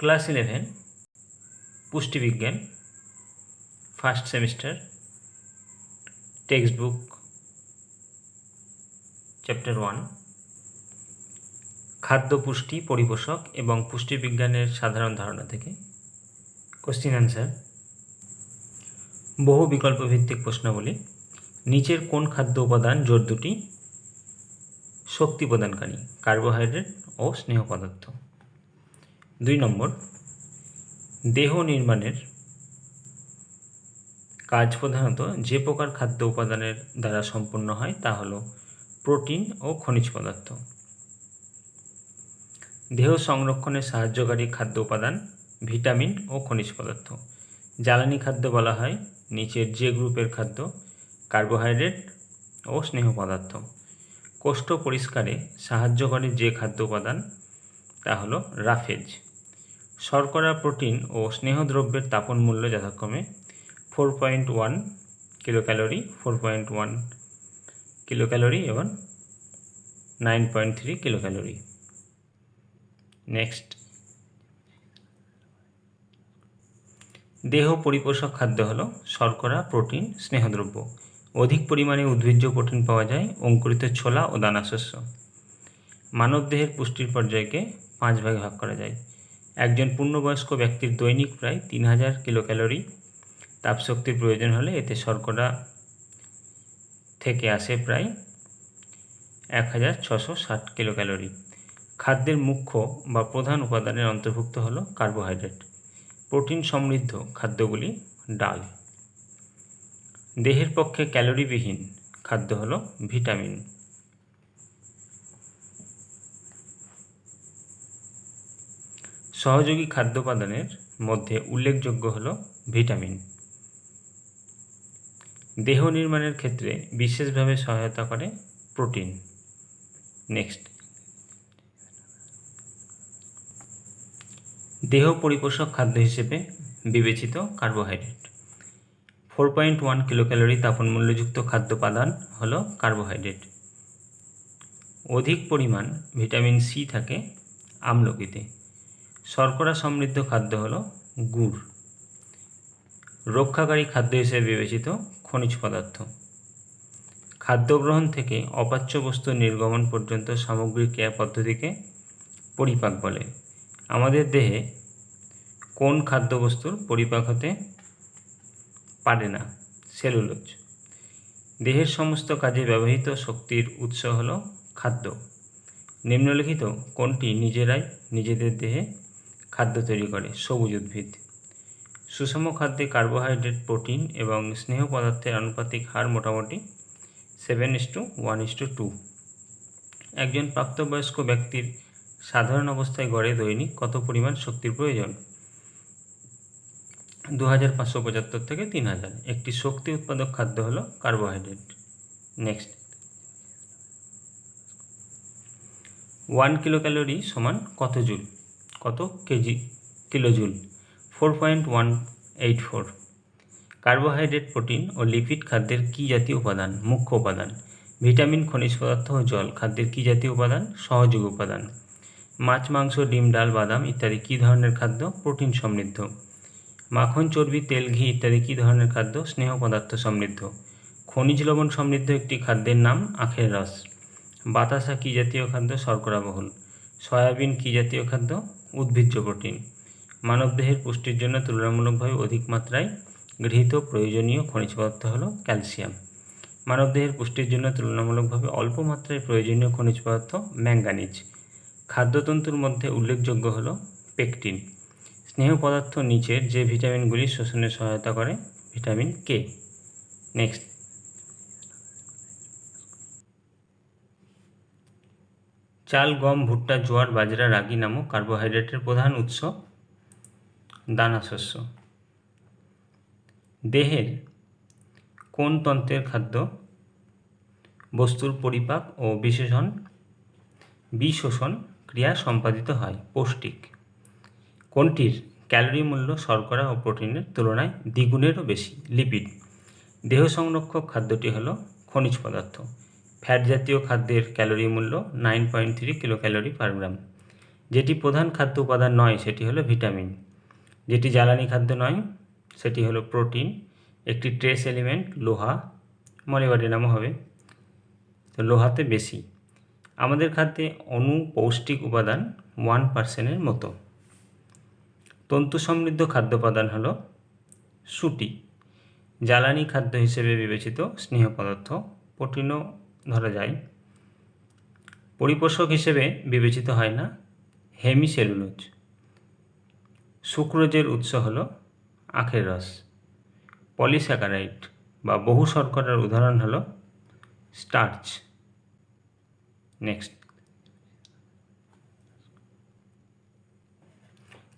Class eleven, পুষ্টিবিজ্ঞান, first semester text book chapter one, খাদ্য পুষ্টি পরিপোষক এবং পুষ্টিবিজ্ঞানের সাধারণ ধারণা থেকে কোশ্চিন অ্যান্সার বহু বিকল্প ভিত্তিক প্রশ্নাবলী, নিচের কোন খাদ্য উপাদান জোর দুটি? শক্তি প্রদানকারী, কার্বোহাইড্রেট ও স্নেহ পদার্থ। দুই নম্বর, দেহ নির্মাণের কাজ প্রধানত যে প্রকার খাদ্য উপাদানের দ্বারা সম্পন্ন হয় তা হল প্রোটিন ও খনিজ পদার্থ। দেহ সংরক্ষণে সাহায্যকারী খাদ্য উপাদান ভিটামিন ও খনিজ পদার্থ। জ্বালানি খাদ্য বলা হয়, নিচের যে গ্রুপের খাদ্য, কার্বোহাইড্রেট ও স্নেহ পদার্থ। কোষ্ঠ পরিষ্কারে সাহায্য করে যে খাদ্য উপাদান, তা হলো রাফেজ। শর্করা, প্রোটিন ও স্নেহদ্রব্যের তাপন মূল্য যথাক্রমে four point one kilo calorie four point one kilo calorie এবং nine point three kilo calorie next. দেহ পরিপোষক খাদ্য হলো শর্করা, প্রোটিন, স্নেহদ্রব্য। অধিক পরিমাণে উদ্ভিজ্জ প্রোটিন পাওয়া যায়, অঙ্কুরিত ছোলা ও দানাশস্য। মানবদেহের পুষ্টির পর্যায়কে পাঁচ ভাগে ভাগ করা যায়। একজন পূর্ণবয়স্ক ব্যক্তির দৈনিক প্রায় তিন হাজার কিলো ক্যালোরি তাপশক্তির প্রয়োজন হলে এতে শর্করা থেকে আসে প্রায় এক হাজার ছশো ষাট কিলো ক্যালোরি খাদ্যের মুখ্য বা প্রধান উপাদানের অন্তর্ভুক্ত হলো কার্বোহাইড্রেট, প্রোটিন সমৃদ্ধ খাদ্যগুলি ডাল। দেহের পক্ষে ক্যালোরিবিহীন খাদ্য হলো ভিটামিন। সহযোগী খাদ্য উপাদানের মধ্যে উল্লেখযোগ্য হলো ভিটামিন। দেহ নির্মাণের ক্ষেত্রে বিশেষভাবে সহায়তা করে প্রোটিন। নেক্সট। দেহ পরিপোষক খাদ্য হিসেবে বিবেচিত carbohydrate. Four point one kilo calorie Tapan মূল্যযুক্ত খাদ্য হল কার্বোহাইড্রেট। অধিক পরিমাণ ভিটামিন সি থাকে আমলকিতে। শর্করা সমৃদ্ধ খাদ্য হল গুড়। রক্ষাকারী খাদ্য হিসেবে বিবেচিত খনিজ পদার্থ। খাদ্য গ্রহণ থেকে অপাচ্য বস্তু নির্গমন পর্যন্ত সামগ্রিক ক্রিয়া পদ্ধতিকে পরিপাক বলে। আমাদের দেহে কোন খাদ্যবস্তুর পরিপাক হতে পারে না? সেলুলোজ। দেহের সমস্ত কাজে ব্যবহৃত শক্তির উৎস হল খাদ্য। নিম্নলিখিত কোনটি নিজেরাই নিজেদের দেহে খাদ্য তৈরি করে, সবুজ উদ্ভিদ। সুষম খাদ্যে কার্বোহাইড্রেট প্রোটিন এবং স্নেহ পদার্থের আনুপাতিক হার মোটামুটি seven is to one is to two একজন প্রাপ্তবয়স্ক ব্যক্তির সাধারণ অবস্থায় গড়ে দৈনিক কত পরিমাণ শক্তির প্রয়োজন? দু হাজার পাঁচশো পঁচাত্তর থেকে তিন হাজার একটি শক্তি উৎপাদক খাদ্য হলো carbohydrate next one kilo calorie সমান কত জুল? কত KG? Kilo joule. Four point one eight four carbohydrate, protein ও লিপিড খাদ্যের কী জাতীয় উপাদান? মুখ্য উপাদান। ভিটামিন, খনিজ পদার্থ ও জল খাদ্যের কী জাতীয় উপাদান? সহযোগ উপাদান। মাছ, মাংস, ডিম, ডাল, বাদাম ইত্যাদি কী ধরনের খাদ্য? প্রোটিন সমৃদ্ধ। মাখন, চর্বি, তেল, ঘি ইত্যাদি কী ধরনের খাদ্য? স্নেহ পদার্থ সমৃদ্ধ। খনিজ লবণ সমৃদ্ধ একটি খাদ্যের নাম আখের রস। বাতাসা কী জাতীয় খাদ্য? শর্করা বহুল। সয়াবিন কী জাতীয় খাদ্য? উদ্ভিজ্জ প্রোটিন। মানবদেহের পুষ্টির জন্য তুলনামূলকভাবে অধিক মাত্রায় গৃহীত প্রয়োজনীয় খনিজ পদার্থ হল ক্যালসিয়াম। মানবদেহের পুষ্টির জন্য তুলনামূলকভাবে অল্প মাত্রায় প্রয়োজনীয় খনিজ পদার্থ ম্যাঙ্গানিজ। খাদ্যতন্তুর মধ্যে উল্লেখযোগ্য হল পেকটিন। স্নেহ পদার্থ নিচের যে ভিটামিনগুলি শোষণে সহায়তা করে, ভিটামিন কে। নেক্সট। চাল, গম, ভুট্টা, জোয়ার, বাজরা, রাগি নামক কার্বোহাইড্রেটের প্রধান উৎস দানা শস্য। দেহের কোন তন্ত্রের খাদ্য? বস্তুর পরিপাক ও বিশেষণ। বিশোষণ ক্রিয়া সম্পাদিত হয়, পৌষ্টিক। কোনটির ক্যালোরি মূল্য শর্করা ও প্রোটিনের তুলনায় দ্বিগুণেরও বেশি? লিপিড। দেহ সংরক্ষক খাদ্যটি হলো খনিজ পদার্থ। ফ্যাট জাতীয় খাদ্যের ক্যালোরি মূল্য nine point three kilo calorie per gram. যেটি প্রধান খাদ্য উপাদান নয়, সেটি হলো ভিটামিন। যেটি জ্বালানি খাদ্য নয়, সেটি হলো প্রোটিন। একটি ট্রেস এলিমেন্ট, লোহা। মলিবডিনামও হবে। তো লোহাতে বেশি। আমাদের খাদ্যে অনু পৌষ্টিক উপাদান ওয়ান পার্সেন্টের মতো। তন্তু সমৃদ্ধ খাদ্য উপাদান হলো সুটি। জ্বালানি খাদ্য হিসেবে বিবেচিত স্নেহ পদার্থ। প্রোটিনও ধরা যায়। পরিপোষক হিসেবে বিবেচিত হয় না হেমিসেলুলোজ। সুক্রোজের উৎস হল আখের রস। পলিস্যাকারাইড বা বহু শর্করার উদাহরণ হল স্টার্চ। নেক্সট।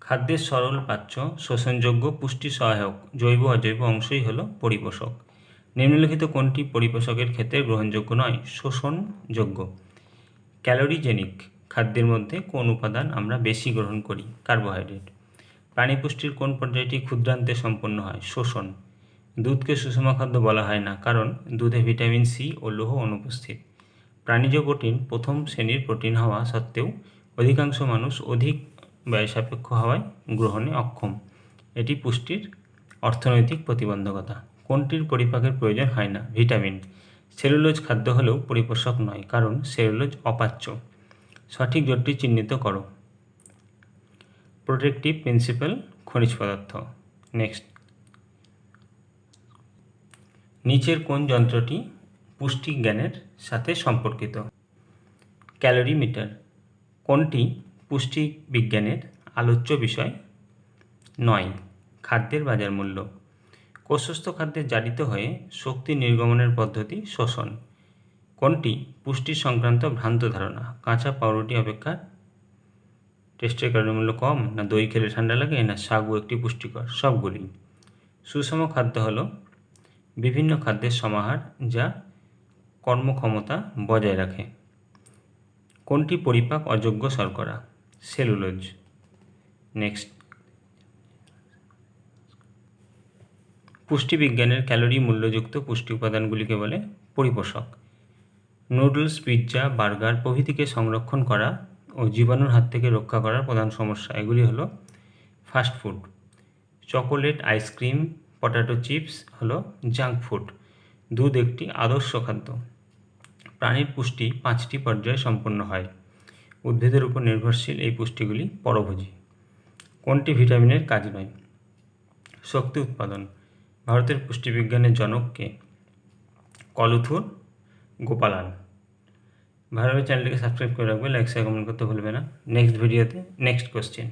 খাদ্যের সরল পাচ্য, শোষণযোগ্য, পুষ্টি সহায়ক জৈব অজৈব অংশই হলো পরিপোষক। নিম্নলিখিত কোনটি পরিপোষকের ক্ষেত্রে গ্রহণযোগ্য নয়? শোষণযোগ্য ক্যালোরিজেনিক খাদ্যের মধ্যে কোন উপাদান আমরা বেশি গ্রহণ করি? কার্বোহাইড্রেট। প্রাণী পুষ্টির কোন পর্যায়টি ক্ষুদ্রান্তে সম্পন্ন হয়? শোষণ। দুধকে সুষম খাদ্য বলা হয় না, কারণ দুধে ভিটামিন সি ও লৌহ অনুপস্থিত। প্রাণীজ প্রোটিন প্রথম শ্রেণির প্রোটিন হওয়া সত্ত্বেও অধিকাংশ মানুষ অধিক ব্যয়সাপেক্ষ হওয়ায় গ্রহণে অক্ষম। এটি পুষ্টির অর্থনৈতিক প্রতিবন্ধকতা। কোনটির পরিপাকের প্রয়োজন হয় না? ভিটামিন। সেলুলোজ খাদ্য হলেও পরিপোষক নয়, কারণ সেলুলোজ অপাচ্য। সঠিক জোটটি চিহ্নিত করো। প্রোটেক্টিভ প্রিন্সিপাল খনিজ পদার্থ। নেক্সট। নিচের কোন যন্ত্রটি পুষ্টি জ্ঞানের সাথে সম্পর্কিত? ক্যালোরি মিটার কোনটি পুষ্টি বিজ্ঞানের আলোচ্য বিষয়? নয়। খাদ্যের বাজার মূল্য কোষস্থ খাদ্যে জারিত হয়ে শক্তি নির্গমনের পদ্ধতি শোষণ। কোনটি? পুষ্টি সংক্রান্ত ভ্রান্ত ধারণা। কাঁচা পাউরুটি অপেক্ষা টেস্টের কারণে মূল্য কম না দই খেলে ঠান্ডা লাগে না সাগু একটি পুষ্টিকর? সবগুলি। সুষম খাদ্য হলো বিভিন্ন খাদ্যের সমাহার যা কর্মক্ষমতা বজায় রাখে। কোনটি পরিপাক অযোগ্য শর্করা? সেলুলোজ। নেক্সট। পুষ্টিবিজ্ঞানের ক্যালোরি মূল্যযুক্ত পুষ্টি উপাদানগুলিকে বলে পরিপোষক। নুডলস, পিৎজা, বার্গার প্রভৃতিকে সংরক্ষণ করা ও জীবাণুর হাত থেকে রক্ষা করার প্রধান সমস্যা এগুলি হলো fast food. Chocolate, ice cream, potato chips হলো জাঙ্ক ফুড। দুধ একটি আদর্শ খাদ্য। প্রাণীর পুষ্টি পাঁচটি পর্যায়ে সম্পন্ন হয়। উদ্ভিদের উপর নির্ভরশীল এই পুষ্টিগুলি পরভোজী। কোনটি ভিটামিনের কাজ নয়? শক্তি উৎপাদন। ভারতের পুষ্টিবিজ্ঞানের জনককে কলুথুর গোপালান। ভালোভাবে চ্যানেলটিকে সাবস্ক্রাইব করে রাখবে লাইক শেয়ার কমেন্ট করতে ভুলবে না। নেক্সট ভিডিওতে নেক্সট কোশ্চেন